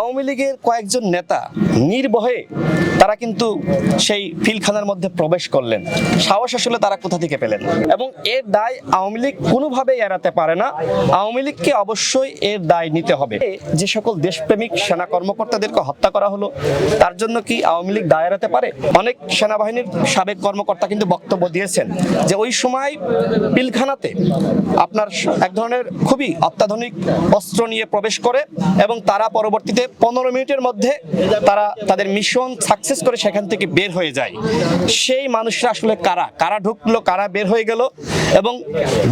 আওয়ামী লীগের কয়েকজন নেতা নির্ভয়ে তারা কিন্তু সেই ফিলখানার মধ্যে প্রবেশ করলেন। সাহস আসলে তারা কোথা থেকে পেলেন? এবং এর দায় আওয়ামী লীগ কোনোভাবেই এড়াতে পারে না। আওয়ামী লীগকে অবশ্যই এর দায় নিতে হবে। যে সকল দেশপ্রেমিক সেনা কর্মকর্তাদেরকে হত্যা করা হলো, তার জন্য কি আওয়ামী লীগ দায় এড়াতে পারে? অনেক সেনাবাহিনীর সাবেক কর্মকর্তা কিন্তু বক্তব্য দিয়েছেন যে ওই সময় পিলখানাতে আপনার এক ধরনের খুবই অত্যাধুনিক অস্ত্র নিয়ে প্রবেশ করে এবং তারা পরবর্তীতে পনেরো মিনিটের মধ্যে তারা তাদের মিশন সাকসেস করে সেখান থেকে বের হয়ে যায়। সেই মানুষরা আসলে কারা? কারা ঢুকলো, কারা বের হয়ে গেল? এবং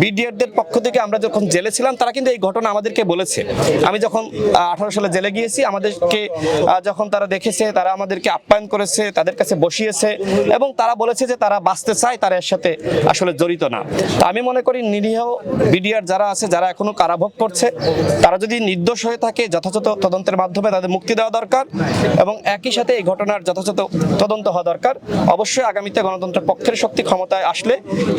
বিডিআরদের পক্ষ থেকে আমরা যখন জেলে ছিলাম, তারা কিন্তু এই ঘটনা আমাদেরকে বলেছে। আমি যখন আঠারো সালে জেলে গিয়েছি, আমাদেরকে যখন তারা দেখেছে, তারা আমাদেরকে আপ্যায়ন করেছে, তাদের কাছে বসিয়েছে, এবং তারা বলেছে যে তারা বাঁচতে চায়, তারা এর সাথে আসলে জড়িত না। তো আমি মনে করি নিরীহ বিডিআর যারা আছে, যারা এখনও কারাভোগ করছে, তারা যদি নির্দোষ হয়ে থাকে, যথাযথ তদন্তের মাধ্যমে তাদের মুক্তি দেওয়া দরকার এবং একই সাথে এই ঘটনার যথাযথ তদন্ত হওয়া দরকার। অবশ্যই আগামীতে গণতন্ত্রের পক্ষের শক্তি ক্ষমতায় আসলে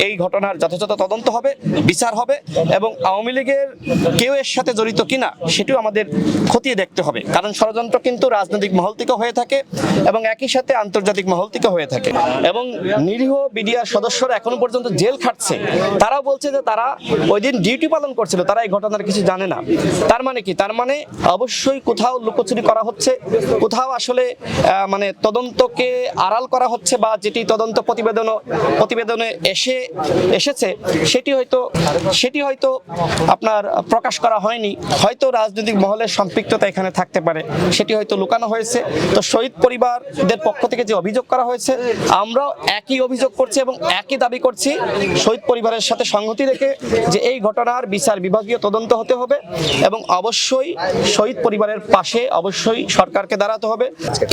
এই ঘটনার যথাযথ তদন্ত হবে, বিচার হবে এবং আওয়ামী লীগের কেউ এর সাথে জড়িত কিনা সেটিও আমাদের খতিয়ে দেখতে হবে। কারণ ষড়যন্ত্র কিন্তু রাজনৈতিক মহল থেকে হয়ে থাকে এবং একই সাথে আন্তর্জাতিক মহল থেকে হয়ে থাকে। এবং নিরীহ বিডিআর সদস্যরা এখনও পর্যন্ত জেল খাটছে। তারাও বলছে যে তারা ওই দিন ডিউটি পালন করছিল, তারা এই ঘটনার কিছু জানে না। তার মানে কি? তার মানে অবশ্যই কোথাও লুকোচুরি করা হচ্ছে। কোথাও আসলে মানে তদন্তকে আড়াল করা হচ্ছে বা যেটি তদন্ত প্রতিবেদন প্রতিবেদনে এসে, এসেছে, সেটি হয়তো সেটি হয়তো আপনার প্রকাশ করা হয়নি। হয়তো রাজনৈতিক মহলের সম্পৃক্ততা এখানে থাকতে পারে, সেটি হয়তো লুকানো হয়েছে। তো শহীদ পরিবারদের পক্ষ থেকে যে অভিযোগ করা হয়েছে, আমরাও একই অভিযোগ করছি এবং একই দাবি করছি। শহীদ পরিবারের সাথে সংহতি রেখে যে এই ঘটনার বিচার বিভাগীয় তদন্ত হতে হবে এবং অবশ্যই শহীদ পরিবারের পাশে অবশ্যই সরকারকে দাঁড়াতে হবে।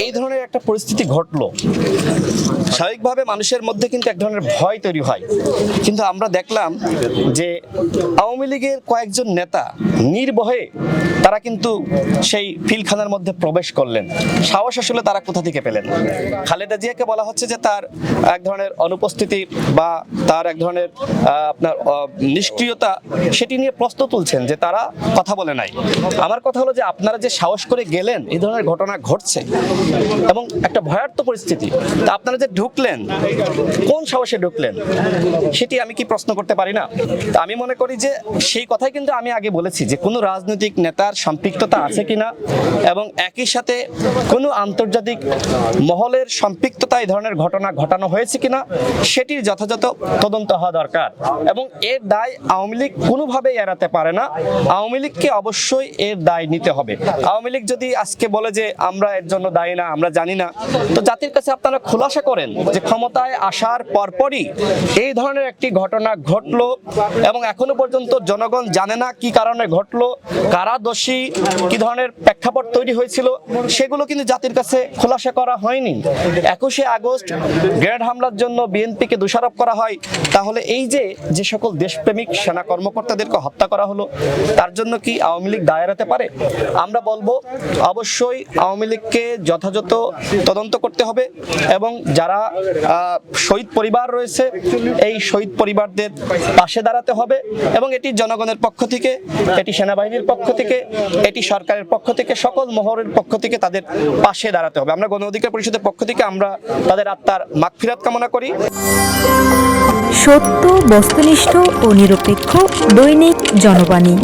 এই ধরনের একটা পরিস্থিতি ঘটলো। স্বাভাবিকভাবে মানুষের মধ্যে কিন্তু এক ধরনের ভয় তৈরি হয়। কিন্তু আমরা দেখলাম যে আওয়ামী লীগের কয়েকজন নেতা নির্ভয়ে তারা কিন্তু সেই ফিলখানার মধ্যে প্রবেশ করলেন। সাহস আসলে তারা কোথা থেকে পেলেন? খালেদা জিয়াকে বলা হচ্ছে যে তার এক ধরনের অনুপস্থিতি বা তার এক ধরনের আপনার নিষ্ক্রিয়তা, সেটি নিয়ে প্রশ্ন তুলছেন যে তারা কথা বলে নাই। আমার কথা হলো যে আপনারা যে সাহস করে গেলেন, এই ধরনের ঘটনা ঘটছে। এবং একটা ভয়ার্থ পরিস্থিতি। তা আপনারা যে ঢুকলেন, কোন সাহসে ঢুকলেন, সেটি আমি কি প্রশ্ন করতে পারি না? তা আমি মনে করি যে, সেই কথাই কিন্তু আমি আগে বলেছি যে, কোনো রাজনৈতিক নেতার সম্পৃক্ততা আছে কিনা এবং একই সাথে কোনো আন্তর্জাতিক মহলের সম্পৃক্ততা এই ধরনের ঘটনা ঘটানো হয়েছে কিনা সেটির যথাযথ তদন্ত হওয়া দরকার। এবং এর দায় আওয়ামী লীগ কোনোভাবেই এড়াতে পারে না। আওয়ামী লীগকে অবশ্যই এর দায় নিতে হবে। আওয়ামী লীগ যদি আজকে বলে যে আমরা এর জন্য দায়ী না, আমরা জানি না, তো জাতির কাছে আপনারা খোলাসা করেন যে ক্ষমতায় আসার পরপরই এই ধরনের একটি ঘটনা ঘটলো এবং এখনও পর্যন্ত জনগণ জানে না কি কারণে ঘটলো, কারা দোষী, কি ধরনের প্রেক্ষাপট তৈরি হয়েছিল, সেগুলো কিন্তু জাতির কাছে খোলাসা করা হয়নি। একুশে আগস্ট গ্রেনেড হামলার জন্য বিএনপিকে দোষারোপ করা হয়। তাহলে এই যে যে সকল দেশপ্রেমিক সেনা কর্মকর্তাদেরকে হত্যা করা হলো, তার জন্য কি আওয়ামী লীগ দায় এড়াতে পারে? আমরা বলব অবশ্যই আওয়ামী লীগকে যথাযথ তদন্ত করতে হবে এবং যারা শহীদ পরিবার রয়েছে, এই শহীদ পরিবারদের পাশে দাঁড়াতে হবে এবং এটি জনগণের পক্ষ থেকে, এটি সেনাবাহিনীর পক্ষ থেকে, এটি সরকারের পক্ষ থেকে, সকল মহরের পক্ষ থেকে তাদের পাশে দাঁড়াতে হবে। আমরা গণ অধিকার পরিষদের পক্ষ থেকে আমরা তাদের আত্মার মাগফিরাত কামনা করি। সত্য, বস্তুনিষ্ঠ ও নিরপেক্ষ দৈনিক জনবাণী।